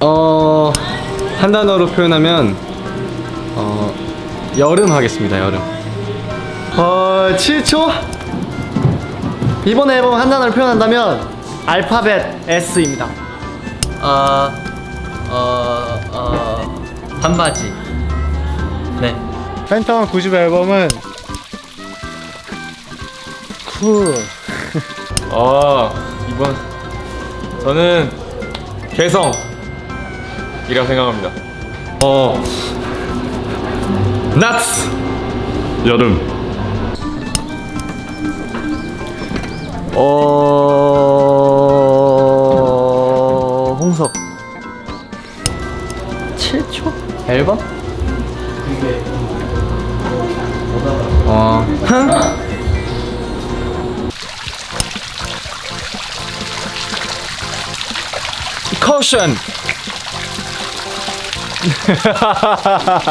어, 한 단어로 표현하면 어, 여름 하겠습니다. 여름. 어 7초? 이번 앨범 한 단어로 표현한다면 알파벳 S입니다. 어, 어, 어, 반바지. 네. 팬텀 90 앨범은 쿨. 아 이번 저는 개성이라고 생각합니다. 어, 나츠. 여름. 어 홍석 7초? 앨범? 어, 흥. Caution.